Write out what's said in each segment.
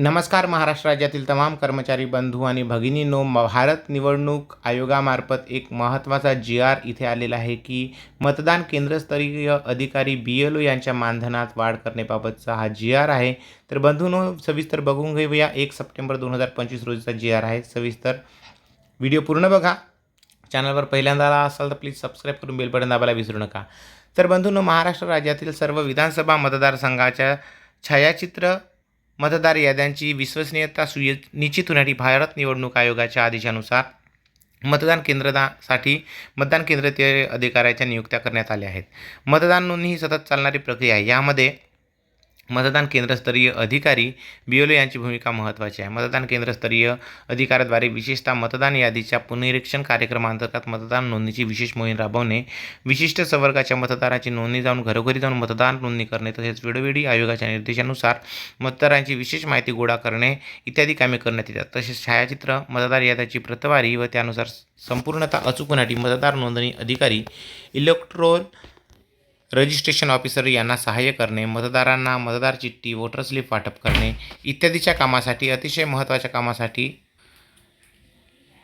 नमस्कार महाराष्ट्र राज्यातील तमाम कर्मचारी बंधू आणि भगिनींनो म- भारत निवडणूक आयोगामार्फत एक महत्त्वाचा जी आर इथे आलेला आहे की मतदान केंद्रस्तरीय अधिकारी बी एल ओ यांच्या मानधनात वाढ करण्याबाबतचा हा जी आर आहे. तर बंधूंनो सविस्तर बघून घेऊया. एक सप्टेंबर दोन हजार पंचवीस रोजीचा जी आर आहे. सविस्तर व्हिडिओ पूर्ण बघा. चॅनलवर पहिल्यांदा आला असाल तर प्लीज सबस्क्राईब करून बेल बटन दाबायला विसरू नका. तर बंधूंनो महाराष्ट्र राज्यातील सर्व विधानसभा मतदारसंघाच्या छायाचित्र मतदार याद्यांची विश्वसनीयता सुनिश्चित होण्यासाठी भारत निवडणूक आयोगाच्या आदेशानुसार मतदान केंद्रासाठी मतदान केंद्रीय अधिकाऱ्याच्या नियुक्त्या करण्यात आल्या आहेत. मतदान नोंदणी ही सतत चालणारी प्रक्रिया आहे. यामध्ये मतदान केंद्रस्तरीय अधिकारी बी यांची भूमिका महत्त्वाची आहे. मतदान केंद्रस्तरीय अधिकाऱ्याद्वारे विशेषतः मतदान यादीच्या पुनरीक्षण कार्यक्रमांतर्गत मतदान नोंदणीची विशेष मोहीम राबवणे विशिष्ट संवर्गाच्या मतदाराची नोंदणी जाऊन घरोघरी जाऊन मतदान नोंदणी करणे तसेच वेळोवेळी आयोगाच्या निर्देशानुसार मतदारांची विशेष माहिती गोळा करणे इत्यादी कामे करण्यात येतात. तसेच छायाचित्र मतदार याद्याची प्रतवारी व त्यानुसार संपूर्णतः अचूक होण्यासाठी मतदार नोंदणी अधिकारी इलेक्ट्रोल रजिस्ट्रेशन ऑफिसर यांना सहाय्य करणे मतदारांना मतदार चिठ्ठी वोटर स्लिप वाटप करणे इत्यादीच्या कामासाठी अतिशय महत्त्वाच्या कामासाठी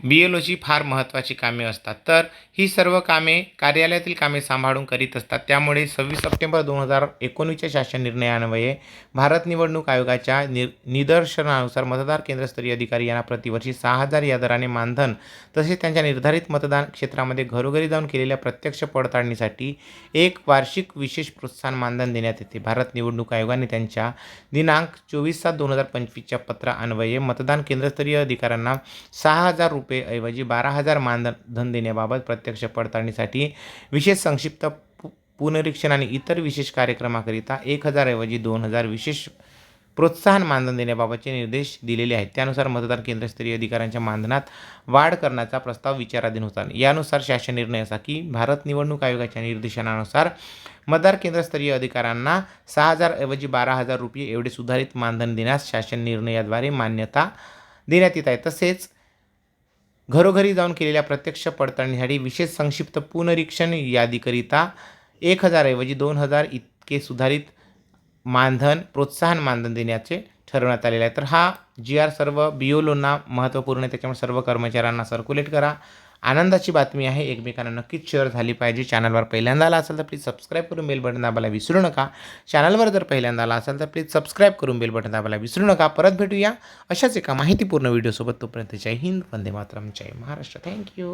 बी एल ओची फार महत्त्वाची कामे असतात. तर ही सर्व कामे कार्यालयातील कामे सांभाळून करीत असतात. त्यामुळे सव्वीस सप्टेंबर दोन हजार एकोणीसच्या शासन निर्णयान्वये भारत निवडणूक आयोगाच्या नि निदर्शनानुसार मतदार केंद्रस्तरीय अधिकारी यांना प्रतिवर्षी सहा हजार या दराने मानधन तसेच त्यांच्या निर्धारित मतदान क्षेत्रामध्ये घरोघरी जाऊन केलेल्या प्रत्यक्ष पडताळणीसाठी एक वार्षिक विशेष प्रोत्साहन मानधन देण्यात येते. भारत निवडणूक आयोगाने त्यांच्या दिनांक चोवीस सात दोन हजार पंचवीसच्या पत्रान्वये मतदान केंद्रस्तरीय अधिकाऱ्यांना सहा हजार रुपये ऐवजी बारा हजार मानधन देण्याबाबत प्रत्यक्ष पडताळणीसाठी विशेष संक्षिप्त पु पुनरीक्षण आणि इतर विशेष कार्यक्रमाकरिता एक हजार ऐवजी दोन हजार विशेष प्रोत्साहन मानधन देण्याबाबतचे निर्देश दिलेले आहेत. त्यानुसार मतदार केंद्रस्तरीय अधिकाऱ्यांच्या मानधनात वाढ करण्याचा प्रस्ताव विचाराधीन होता. यानुसार शासन निर्णय असा की भारत निवडणूक आयोगाच्या निर्देशनानुसार मतदार केंद्रस्तरीय अधिकाऱ्यांना सहा हजार ऐवजी बारा हजार रुपये एवढे सुधारित मानधन देण्यास शासन निर्णयाद्वारे मान्यता देण्यात येत आहे. तसेच घरोघरी जाऊन केलेल्या प्रत्यक्ष पडताळणीसाठी विशेष संक्षिप्त पुनरीक्षण यादीकरिता एक हजारऐवजी दोन हजार इतके सुधारित मानधन प्रोत्साहन मानधन देण्याचे ठरवण्यात आलेले आहे. तर हा जी आर सर्व बी महत्त्वपूर्ण आहे. त्याच्यामुळे सर्व कर्मचाऱ्यांना सर्क्युलेट करा. आनंदाची बातमी आहे. एकमेकांना नक्कीच शेअर झाली पाहिजे. चॅनलवर पहिल्यांदा आला असेल तर प्लीज सबस्क्राईब करून बेल बटन दाबायला विसरू नका. चॅनलवर जर पहिल्यांदा आला असेल तर प्लीज सबस्क्राईब करून बेल बटन दाबायला विसरू नका. परत भेटूया अशाच एका माहितीपूर्ण व्हिडिओसोबत तोपर्यंत जय हिंद. वंदे मातरम. जय महाराष्ट्र. Thank you